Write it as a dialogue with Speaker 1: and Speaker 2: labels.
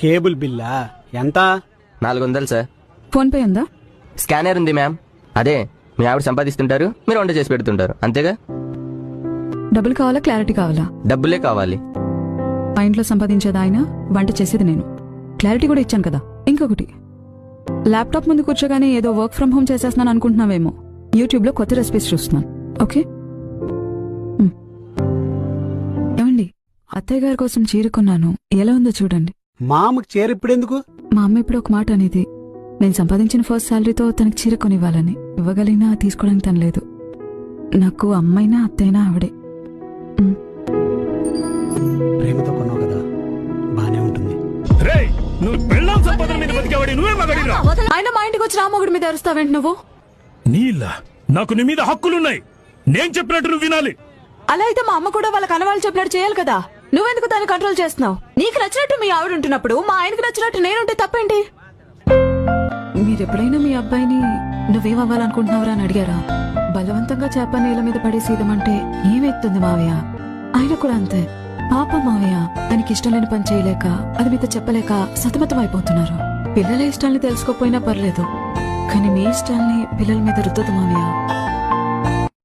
Speaker 1: Cable బిల్లా? ఎంత?
Speaker 2: నాలుగు వందలు సార్.
Speaker 3: ఫోన్ పే ఉందా?
Speaker 2: స్కానర్ ఉంది మ్యామ్. అదే మీ ఆవిడ సంపాదిస్తుంటారు మీరు వంట చేసి పెడుతుంటారు. అంతేగా?
Speaker 3: డబ్బులు కావాలా క్లారిటీ కావాలా?
Speaker 2: డబ్బులే కావాలి.
Speaker 3: మా ఇంట్లో సంపాదించేది ఆయన వంట చేసేది నేను. క్లారిటీ కూడా ఇచ్చాను కదా. ఇంకొకటి. ల్యాప్టాప్ ముందు కూర్చోగానే ఏదో వర్క్ ఫ్రమ్ హోమ్ చేసేస్తున్నాను అనుకుంటున్నావేమో. యూట్యూబ్లో కొత్త రెసిపీస్ చూస్తున్నాను. ఓకే. ఏమండి? అత్తయ్య గారి కోసం చీరుకున్నాను ఎలా ఉందో చూడండి.
Speaker 1: మామకు చీర ఇప్పుడెందుకు?
Speaker 3: మా అమ్మ ఇప్పుడు ఒక మాట అనేది. నేను సంపాదించిన ఫస్ట్ శాలరీతో తనకి చీర కొనివ్వాలని. ఇవ్వగలిగినా తీసుకోవడానికి తను లేదు. నాకు అమ్మైనా అత్తైనా ఆవిడే.
Speaker 1: ప్రేమతో కొన్నావు కదా బానే ఉంటుంది.
Speaker 4: రేయ్ నువ్వు పెళ్ళాం సంపదల మీద బతికేవాడి నువ్వే మగడిరా
Speaker 3: ఆయన మా ఇంటికి వచ్చి రామోగుడి మీద అరుస్తావేంటి నువ్వు?
Speaker 4: నీళ్ళ నాకు నీ మీద హక్కులున్నాయి. నేను చెప్పినట్టు నువ్వు వినాలి.
Speaker 3: అలా అయితే మా అమ్మ కూడా వాళ్ళ కనవాళ్ళు చెప్పినట్టు చేయాలి కదా. నువ్వెందుకు దాన్ని కంట్రోల్ చేస్తున్నావు? నీకు నచ్చినట్టు మీ ఆవిడ ఉంటున్నప్పుడు మా ఆయనకి నచ్చినట్టు నేనుంటే తప్పేంటి? మీరెప్పుడైనా మీ అబ్బాయిని నువ్వేం అవ్వాలనుకుంటున్నావురా అని అడిగారా? బలవంతంగా చేప నీళ్ళ మీద పడేసి ఇదమంటే ఏమెత్తుంది మావయ్య? ఆయన కూడా అంతే. పాప మావయ్య తనకి ఇష్టం లేని పని చేయలేక అది మీతో చెప్పలేక సతమతం అయిపోతున్నారు. పిల్లల ఇష్టాల్ని తెలుసుకోపోయినా పర్లేదు. కానీ మీ ఇష్టాల్ని పిల్లల మీద రుద్దదు మావయ్య.